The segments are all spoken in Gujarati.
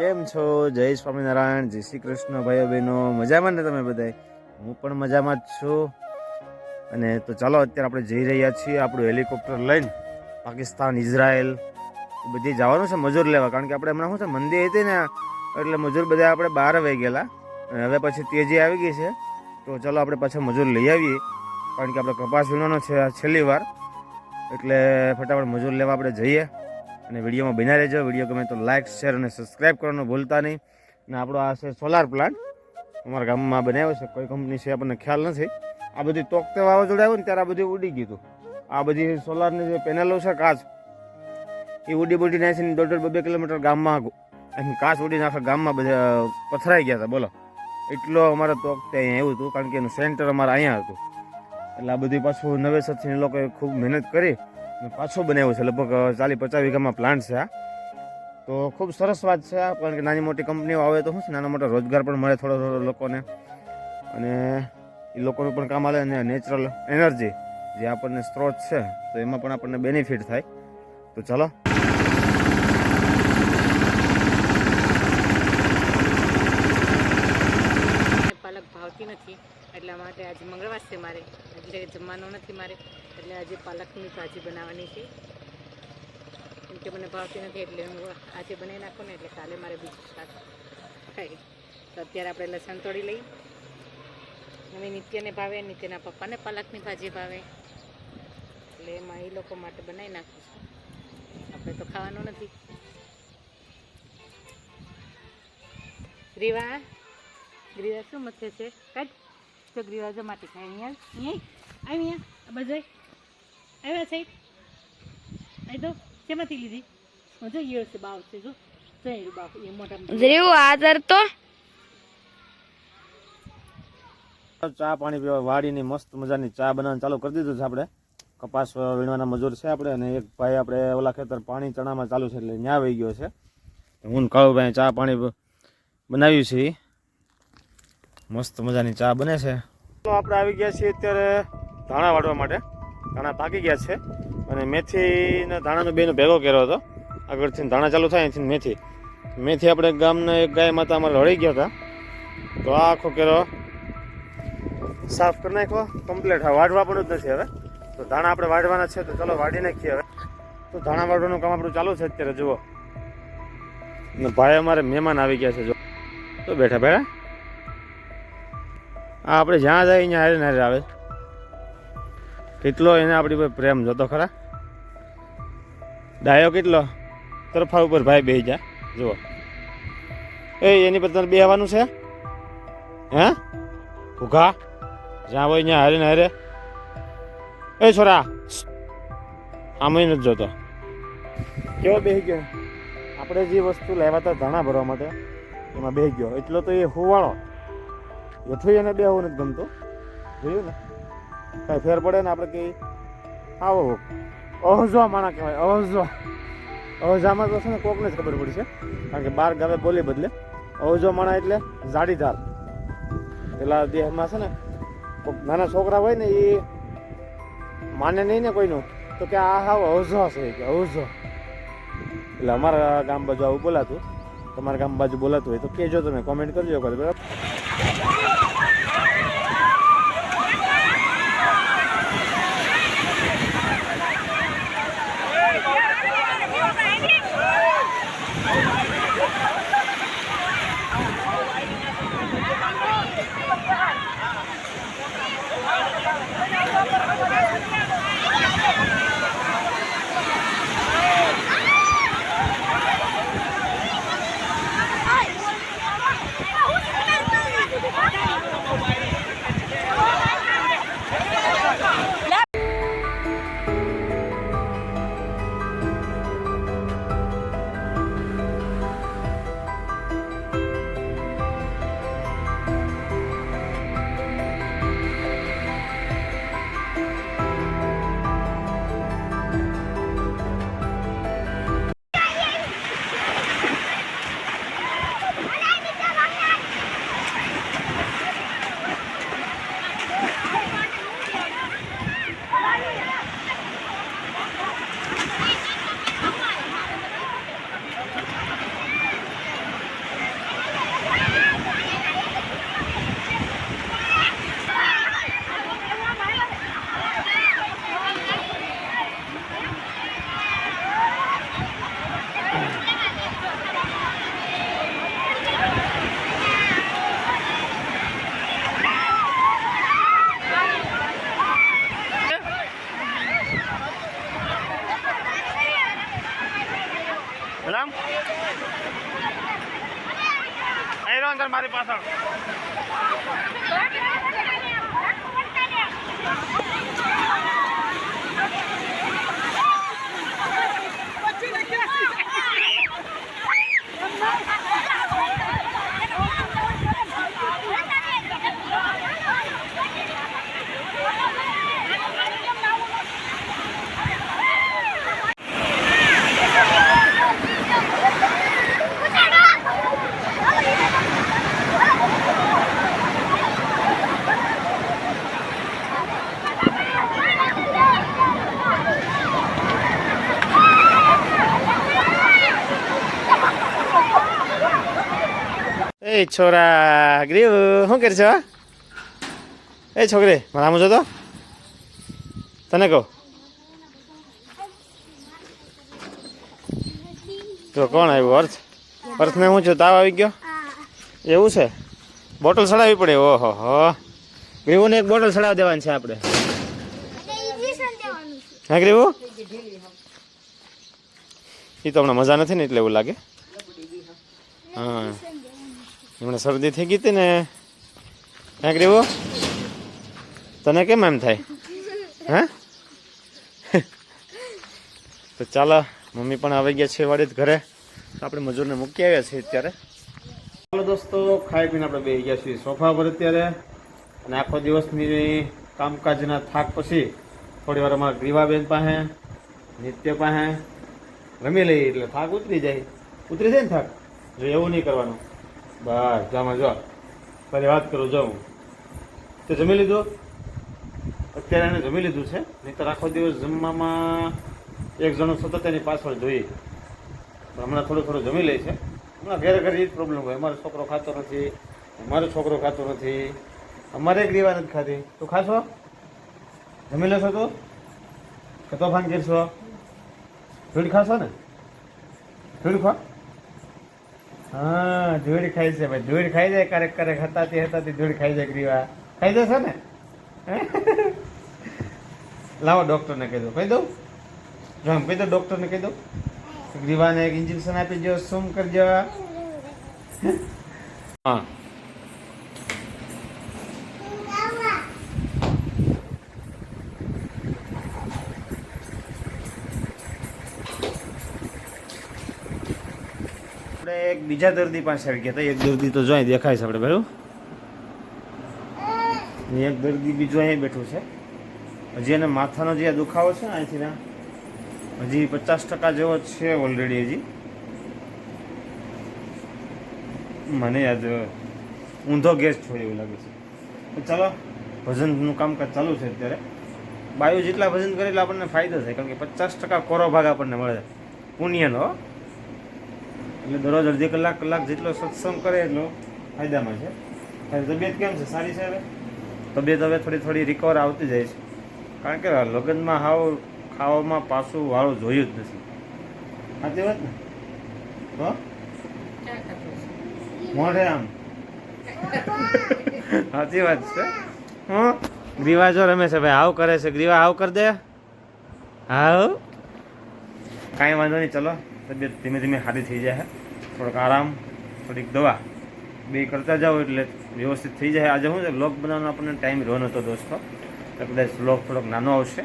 છો? જય સ્વામિનારાયણ, જય શ્રી કૃષ્ણ, ભાઈઓ બહેનો. મજામાં ને તમે બધાય? હું પણ મજામાં જ છું. અને તો ચાલો, અત્યારે આપણે જઈ રહ્યા છીએ આપણું હેલિકોપ્ટર લઈને પાકિસ્તાન, ઇઝરાયલ. બધી જવાનું છે મજૂર લેવા. કારણ કે આપણે હમણાં શું છે, મંદી હતી ને, એટલે મજૂર બધા આપણે બહાર આવી ગયેલા. અને હવે પછી તેજી આવી ગઈ છે. તો ચાલો, આપણે પાછા મજૂર લઈ આવીએ. કારણ કે આપણે કપાસ વીણવાનો છે છેલ્લી વાર. એટલે ફટાફટ મજૂર લેવા આપણે જઈએ. અને વિડીયોમાં બન્યા રહેજો. વીડિયો ગમે તો લાઇક શેર અને સબસ્ક્રાઈબ કરવાનું ભૂલતા નહીં. અને આપણો આ છે સોલાર પ્લાન્ટ અમારા ગામમાં બનાવ્યો છે. કોઈ કંપની છે, આપણને ખ્યાલ નથી. આ બધી તોકતે વાવાઝોડું આવ્યું ને ત્યારે આ બધું ઉડી ગયું હતું. આ બધી સોલારની જે પેનલો છે, કાચ, એ ઉડી બુડી નાખીને દોઢ દોઢ બે કિલોમીટર ગામમાં એમ કાચ ઉડીને આખા ગામમાં બધા પથરાઈ ગયા હતા. બોલો. એટલો અમારે તોકતે અહીંયા આવ્યું હતું, કારણ કે એનું સેન્ટર અમારે અહીંયા હતું. એટલે આ બધી પાછું નવેસરથી લોકોએ ખૂબ મહેનત કરી. પાછું બનાવ્યું છે. લગભગ ચાલીસ પચાસ વીઘામાં પ્લાન્ટ છે આ. તો ખૂબ સરસ વાત છે કારણ કે નાની મોટી કંપનીઓ આવે તો શું છે, નાના મોટા રોજગાર પણ મળે થોડો થોડો લોકોને. અને એ લોકોનું પણ કામ આવે અને નેચરલ એનર્જી જે આપણને સ્ત્રોત છે, તો એમાં પણ આપણને બેનિફિટ થાય. તો ચાલો. પાલક ભાવતી નથી, એટલા માટે આજે મંગળવાર છે મારે. જમવાનું નથી મારે. એટલે આજે પાલકની ભાજી બનાવવાની છે. કેમ કે મને ભાવતી નથી એટલે હું આજે બનાવી નાખું ને એટલે કાલે મારે બીજું શાક ખાઈ. તો અત્યારે આપણે લસણ તોડી લઈ. હવે નિત્યને ભાવે, નિત્યના પપ્પાને પાલકની ભાજી ભાવે. એટલે એમાં એ લોકો માટે બનાવી નાખું આપણે તો ખાવાનું નથી. ગ્રીવા ગ્રીવા શું મથે છે? કાઢ. તો ગ્રીવા જો માટી ખાય. અહીંયા અહીંયા અહીંયા બાજુ આવ્યા છે આઈ તો શેમાંથી લીધી? હું જો ઈયળ છે બાવ છે જો. જઈ બાપ એ મોટા જેવું આદર તો? ચા પાણી પીવા વાડીની મસ્ત મજાની ચા બનાવવાનું ચાલુ કરી દીધું છે આપણે. કપાસ વીણવાના મજૂર છે આપણે અને એક ભાઈ આપણે ઓલા ખેતર પાણી ચણામાં ચાલુ છે એટલે ન્યા વહી ગયો છે. હું કાળું કાળુભાઈ ચા પાણી બનાવ્યું છે. મસ્ત મજાની ચા બને છે. તો આપણે આવી ગયા છીએ અત્યારે ધાણા વાળવા માટે. ધાણા પાકી ગયા છે. અને મેથીના ધાણાનો બેનો ભેગો કર્યો હતો. આગળથી ધાણા ચાલુ થાય અહીંથી મેથી. મેથી આપણે ગામના એક ગાય માતા અમારે રળી ગયા હતા. તો આખો કેરો સાફ કરી નાખો કમ્પ્લીટ હા વાઢવા પણ જ નથી હવે. તો ધાણા આપણે વાઢવાના છે. તો ચલો વાઢી નાખીએ હવે. તો ધાણા વાઢવાનું કામ આપણું ચાલુ છે અત્યારે, જુઓ. ને ભાઈ અમારે મહેમાન આવી ગયા છે જો તો બેઠા બેઠા. આ આપણે જ્યાં જાય અહીંયા હારે હારે આવે. કેટલો એને આપણી પર પ્રેમ જોતો ખરા? ડાયો કેટલો? તરફા ઉપર ભાઈ બે જા. જુઓ. એ, એની પર તને બેહવાનું છે? હે? ઉઘા. જ્યાં હોય ત્યાં હારે ને હારે. એ, છોરા. આમય નથી જોતો. કેવો બેહી ગયો? આપણે જે વસ્તુ લાવ્યા હતા ધાણા ભરવા માટે, એમાં બેસી ગયો. એટલો તો એ હોવાળો. એઠું એને બેહવું નથી ગમતું. જોયું ને? કાંઈ ફેર પડે ને આપણે કે આવો અહજવા માણા કહેવાય અહજવા અહજામાં તો છે ને કોકને જ ખબર પડી છે, કારણ કે બાર ગાવે બોલી બદલે. અહજો માણા એટલે જાડીધાર પેલા દેહમાં છે ને નાના છોકરા હોય ને એ માને નહીં ને કોઈનું, તો કે આ હાવ અવઝો છે, કે અવઝો એટલે અમારા ગામ બાજુ આવું બોલાતું, તમારા ગામ બાજુ બોલાતું હોય તો કહેજો તમે, કોમેન્ટ કરજો કરે બરાબર? Yeah. પાછળ મારી પાછળ. છોરા ગ્રીવ શું કરે છે એ છોકરી મારા છો જોતો તને કહું તો કોણ આવ્યું અર્થ અર્થને શું છું તાવ આવી ગયો એવું છે? બોટલ સડાવી પડે, ઓહો હો. ગ્રીવુને એક બોટલ ચડાવી દેવાની છે આપણે. હા ગ્રીવું? એ તો હમણાં મજા નથી ને એટલે એવું લાગે. હા. હમણાં શરદી થઈ ગઈ હતી ને, ક્યાંક રેવો? તને કેમ એમ થાય? હા? તો ચાલો, મમ્મી પણ આવી ગયા છે વાડી ઘરે. આપણે મજૂરને મૂકી આવ્યા છીએ અત્યારે. ચાલો દોસ્તો, ખાઈ પીને આપણે બે ગયા છીએ સોફા પર અત્યારે. અને આખો દિવસની કામકાજના થાક પછી થોડી વાર અમારા ગ્રીવાબેન પાસે, નિત્ય પાસે રમી લઈએ એટલે થાક ઉતરી જાય. ઉતરી જાય ને થાક? જો એવું નહીં કરવાનું. બસ જામાં જો તારી વાત કરું જાઉં તો જમી લીધું? અત્યારે એને જમી લીધું છે. નહીંતર આખો દિવસ જમવામાં એક જણો સતત એની પાછળ જોઈએ. હમણાં થોડું થોડું જમી લે છે. હમણાં ઘરે ઘરે એ જ પ્રોબ્લેમ હોય. અમારો છોકરો ખાતો નથી, અમારો છોકરો ખાતો નથી, અમારે ગ્રીવા નથી ખાતી તું ખાશો? જમી લેશો તું? કે તોફાન કરશો? ધૂળ ખાશો ને? ધૂળ ખા. હા, ધૂળ ખાય છે ભાઈ. ધૂળ ખાઈ જાય ક્યારેક ક્યારેક. હતાતી હતાતી ધૂળ ખાઈ જાય ગ્રીવા. ખાઈ જશે ને? લાવો ડૉક્ટરને કહી દો કહી દઉં? જો એમ કહી દો ડૉક્ટરને કહી દો ગ્રીવાને એક ઇન્જેક્શન આપી દો શું કરજો. હા. એક બીજા દર્દી પાસે આવી ગયા હતા. એક દર્દી તો જોઈ દેખાય છે આપણે બરાબર એક દર્દી બીજો અહીં બેઠું છે. હજી એને માથાનો જે દુખાવો છે ને અહીંથી હજી પચાસ ટકા જેવો છે ઓલરેડી હજી. મને યાદ, ઊંધો ગેસ છોડ્યો એવું લાગે છે. ચાલો, ભજનનું કામકાજ ચાલુ છે અત્યારે. બાયો જેટલા ભજન કરે એટલે આપણને ફાયદો થાય, કારણ કે પચાસ ટકા કોરો ભાગ આપણને મળે. પુણ્યનો. એટલે દરરોજ અડધી કલાક કલાક જેટલો સત્સંગ કરે એટલો ફાયદામાં છે. તારી તબિયત કેમ છે? સારી છે હવે? તબિયત હવે થોડી થોડી રિકવર આવતી જાય છે. કારણ કે લગ્નમાં હાવ ખાવામાં પાછું વાળું જોયું જ નથી. સાચી વાત ને? તો મોઢે આમ. સાચી વાત છે. હું? ગ્રીવા જો રમે છે ભાઈ આવ કરે છે. ગ્રીવા આવું કરી દે. હાવ. કાંઈ વાંધો નહીં ચલો. તબિયત ધીમે ધીમે સારી થઈ જાય થોડોક આરામ, થોડીક દવા. બે કરતા જાઓ એટલે વ્યવસ્થિત થઈ જાય. આજે શું છે લોક બનાવવાનો આપણને ટાઈમ રહ્યો નહોતો દોસ્તો. તો કદાચ લોક થોડોક નાનો આવશે.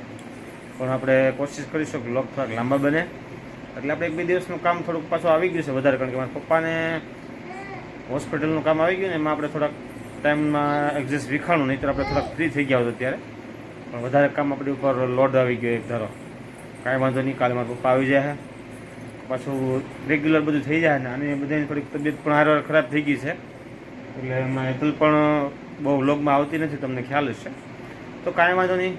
પણ આપણે કોશિશ કરીશું કે લોક થોડાક લાંબા બને. એટલે આપણે એક બે દિવસનું કામ થોડુંક પાછું આવી ગયું છે વધારે, કારણ કે મારા પપ્પાને હોસ્પિટલનું કામ આવી ગયું ને એમાં આપણે થોડાક ટાઈમમાં એક્ઝેસ્ટ વિખાણું નહીં તો આપણે થોડાક ફ્રી થઈ ગયા હોત અત્યારે. પણ વધારે કામ આપણી ઉપર લોડ આવી ગયો એક ધારો. કાંઈ વાંધો નહીં, કાલે મારા પપ્પા આવી જાય પાછું રેગ્યુલર બધું થઈ જાય ને, અને બધાની થોડીક તબિયત પણ હારવાર ખરાબ થઈ ગઈ છે. એટલે એમાં હેતલ પણ બહુ વ્લોગમાં આવતી નથી, તમને ખ્યાલ હશે. તો કાંઈ વાંધો નહીં.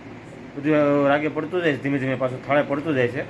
બધું રાગે પડતું જાય છે, ધીમે ધીમે પાછું થાળે પડતું જાય છે.